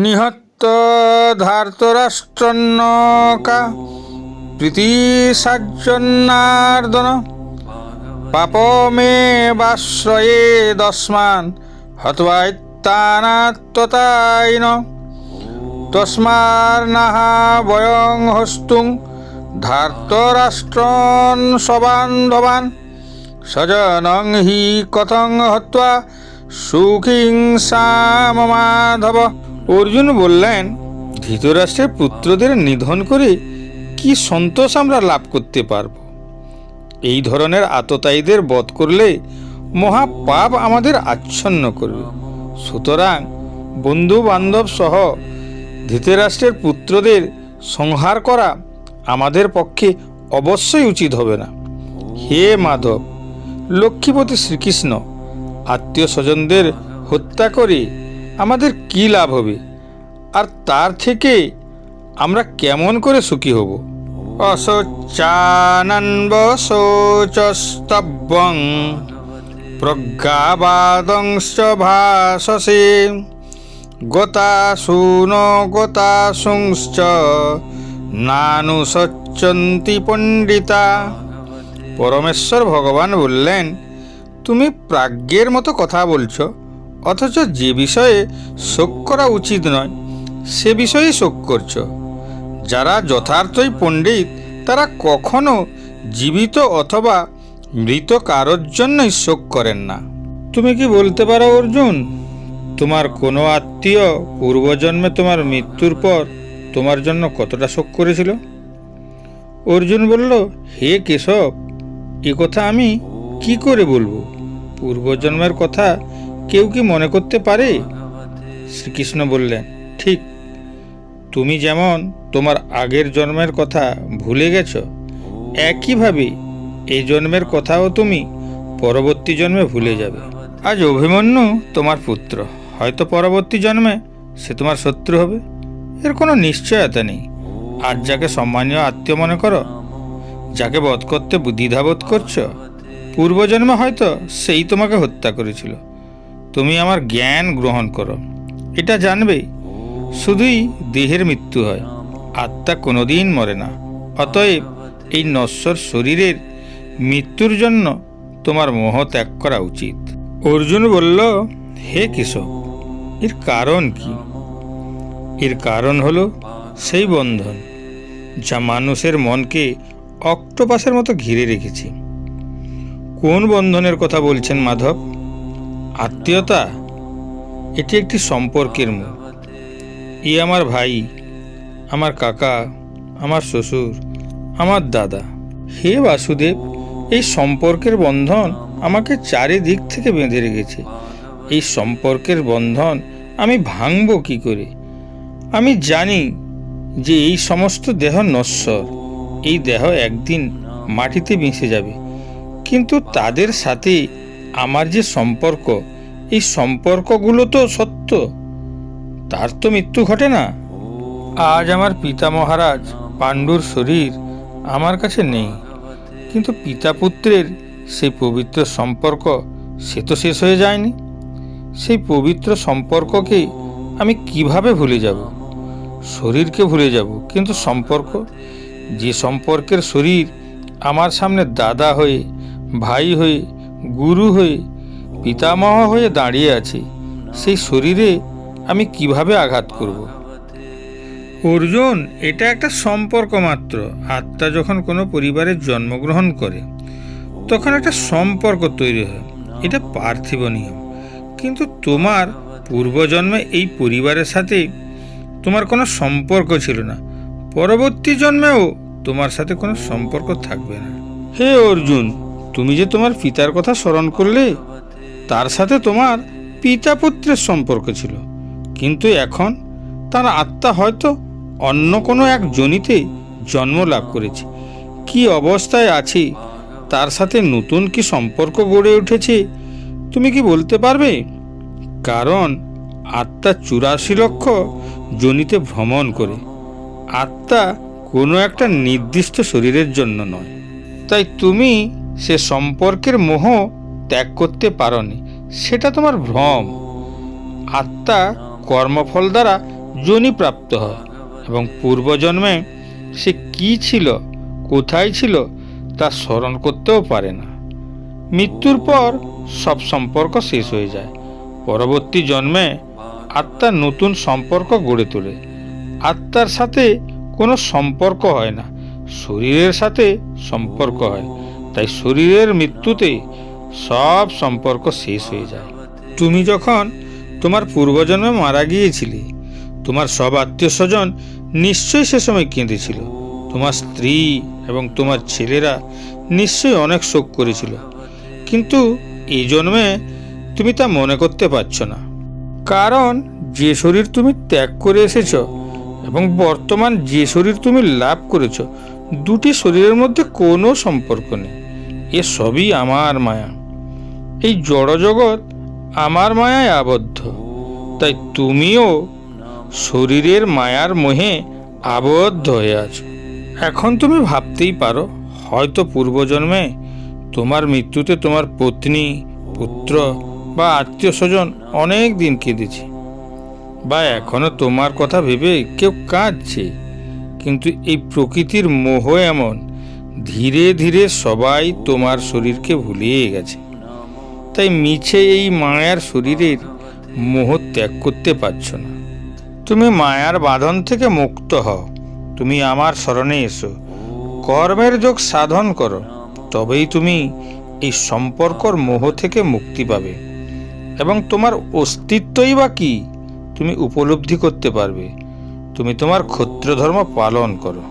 নিহত্ত ধার্তরাষ্ট্রন্নকা প্রীতি সাজ্জন্নার্দন পাপমে বাশ্রয়ে দস্মান হত্বাইত্তানাত্মতাইন তস্মার্নাহা বয়ং হস্তুং ধার্তরাষ্ট্রন সবান্ধবান। সজনং হি কথং হত্বা সুখিং মাধব। অর্জুন বললেন, ধৃতরাষ্ট্রের পুত্রদের নিধন করে কি সন্তোষ আমরা লাভ করতে পারব? এই ধরনের আততায়ীদের বধ করলে মহা পাপ আমাদের আচ্ছন্ন করবে। সুতরাং বন্ধু বান্ধব সহ ধৃতরাষ্ট্রের পুত্রদের সংহার করা আমাদের পক্ষে অবশ্যই উচিত হবে না। হে মাধব, লক্ষ্মীপতি শ্রীকৃষ্ণ, আত্মীয় স্বজনদের হত্যা করে আমাদের কি লাভ হবে? আর তার থেকে আমরা কেমন করে সুখী হব? অশোচানন্ব শোচস্তব্যং প্রজ্ঞাবাদংশ ভাষসে গোতাসূন গোতাসুংশ্চ নানুসচ্চন্তি পণ্ডিতা। পরমেশ্বর ভগবান বললেন, তুমি প্রাজ্ঞের মতো কথা বলছো। অথচ যে বিষয়ে শোক করা উচিত নয়, সে বিষয়ে শোক করছ। যারা যথার্থই পণ্ডিত, তারা কখনো জীবিত অথবা মৃত কারোর জন্যই শোক করেন না। তুমি কি বলতে পারো, অর্জুন? তোমার কোনো আত্মীয় পূর্বজন্মে তোমার মৃত্যুর পর তোমার জন্য কতটা শোক করেছিল? অর্জুন বলল, হে কেশব, এ কথা আমি কি করে বলব? পূর্বজন্মের কথা কেউ কি মনে করতে পারে? শ্রীকৃষ্ণ বললেন, ঠিক, তুমি যেমন তোমার আগের জন্মের কথা ভুলে গেছ, একইভাবে এই জন্মের কথাও তুমি পরবর্তী জন্মে ভুলে যাবে। আজ অভিমন্যু তোমার পুত্র, হয়তো পরবর্তী জন্মে সে তোমার শত্রু হবে। এর কোনো নিশ্চয়তা নেই। আজ যাকে সম্মানীয় আত্মীয় মনে করো, যাকে বধ করতে দ্বিধাবোধ করছ, পূর্বজন্মে হয়তো সেই তোমাকে হত্যা করেছিল। তুমি আমার জ্ঞান গ্রহণ করো। এটা জানবে শুধুই দেহের মৃত্যু হয়, আত্মা কোনোদিন মরে না। অতএব এই নশ্বর শরীরের মৃত্যুর জন্য তোমার মোহ ত্যাগ করা উচিত। অর্জুন বলল, হে কেশব, এর কারণ কি? এর কারণ হলো সেই বন্ধন, যা মানুষের মনকে অক্টোপাসের মতো ঘিরে রেখেছে। কোন বন্ধনের কথা বলছেন মাধব? আত্মীয়তা? এটি একটি সম্পর্কের মুখ। ই আমার ভাই, আমার কাকা, আমার শ্বশুর, আমার দাদা। হে বাসুদেব, এই সম্পর্কের বন্ধন আমাকে চারিদিক থেকে বেঁধে রেখেছে। এই সম্পর্কের বন্ধন আমি ভাঙব কি করে? আমি জানি যে এই সমস্ত দেহ নশ্বর। এই দেহ একদিন মাটিতে মিশে যাবে। কিন্তু তাদের সাথে আমার যে সম্পর্ক, এই সম্পর্কগুলো তো সত্য। তার তো মৃত্যু ঘটে না। আজ আমার পিতা মহারাজ পাণ্ডুর শরীর আমার কাছে নেই। কিন্তু পিতা পুত্রের সেই পবিত্র সম্পর্ক, সে তো শেষ হয়ে যায়নি। সেই পবিত্র সম্পর্ককে আমি কীভাবে ভুলে যাব? শরীরকে ভুলে যাব, কিন্তু সম্পর্ক? যে সম্পর্কের শরীর আমার সামনে দাদা হয়ে, ভাই হয়ে গুরু হয়ে পিতামহ হয়ে দাঁড়িয়ে আছে সেই শরীরে আমি কীভাবে আঘাত করব? অর্জুন এটা একটা সম্পর্ক মাত্র। আত্মা যখন কোনো পরিবারের জন্মগ্রহণ করে তখন একটা সম্পর্ক তৈরি হয়। এটা পার্থিব নিয়ম। কিন্তু তোমার পূর্বজন্মে এই পরিবারের সাথে তোমার কোনো সম্পর্ক ছিল না। পরবর্তী জন্মেও তোমার সাথে কোনো সম্পর্ক থাকবে না। হে অর্জুন তুমি যে তোমার পিতার কথা স্মরণ করলে, তার সাথে তোমার পিতা পুত্রের সম্পর্ক ছিল। কিন্তু এখন তার আত্মা হয়তো অন্য কোনো এক জনিতে জন্ম লাভ করেছে। কি অবস্থায় আছে, তার সাথে নতুন কি সম্পর্ক গড়ে উঠেছে, তুমি কি বলতে পারবে? কারণ আত্মা চুরাশি লক্ষ জনিতে ভ্রমণ করে। আত্মা কোনো একটা নির্দিষ্ট শরীরের জন্য নয়। তাই তুমি সে সম্পর্কের মোহ ত্যাগ করতে পারোনি। সেটা তোমার ভ্রম। আত্মা কর্মফল দ্বারা যোনি প্রাপ্ত হয় এবং পূর্বজন্মে সে কি ছিল, কোথায় ছিল, তা স্মরণ করতেও পারে না। মৃত্যুর পর সব সম্পর্ক শেষ হয়ে যায়। পরবর্তী জন্মে আত্মা নতুন সম্পর্ক গড়ে তোলে। আত্মার সাথে কোনো সম্পর্ক হয় না। শরীরের সাথে সম্পর্ক হয়। তাই শরীরের মৃত্যুতে সব সম্পর্ক শেষ হয়ে যায়। তুমি যখন তোমার পূর্বজন্মে মারা গিয়েছিলে, তোমার সব আত্মীয় স্বজন নিশ্চয়ই সে সময় কেঁদেছিল। তোমার স্ত্রী এবং তোমার ছেলেরা নিশ্চয়ই অনেক শোক করেছিল। কিন্তু এই জন্মে তুমি তা মনে করতে পারছ না। কারণ যে শরীর তুমি ত্যাগ করে এসেছ এবং বর্তমান যে শরীর তুমি লাভ করেছ, দুটি শরীরের মধ্যে কোনো সম্পর্ক নেই। এ সবই আমার মায়া। এই জড়জগৎ আমার মায়ায় আবদ্ধ। তাই তুমিও শরীরের মায়ার মোহে আবদ্ধ হয়ে আছো। এখন তুমি ভাবতেই পারো, হয়তো পূর্বজন্মে তোমার মৃত্যুতে তোমার পত্নী, পুত্র বা আত্মীয় স্বজন অনেক দিন কেঁদেছে। বা এখনও তোমার কথা ভেবে কেউ কাঁদছে। কিন্তু এই প্রকৃতির মোহ এমন ধীরে ধীরে সবাই তোমার শরীরকে ভুলিয়ে গেছে। তাই মিছে এই মায়ার শরীরের মোহ ত্যাগ করতে পারছ না। তুমি মায়ার বাঁধন থেকে মুক্ত হও। তুমি আমার স্মরণে এসো। কর্মের যোগ সাধন করো। তবেই তুমি এই সম্পর্কর মোহ থেকে মুক্তি পাবে। এবং তোমার অস্তিত্বই বা কি, তুমি উপলব্ধি করতে পারবে। তুমি তোমার ক্ষত্র ধর্ম পালন করো।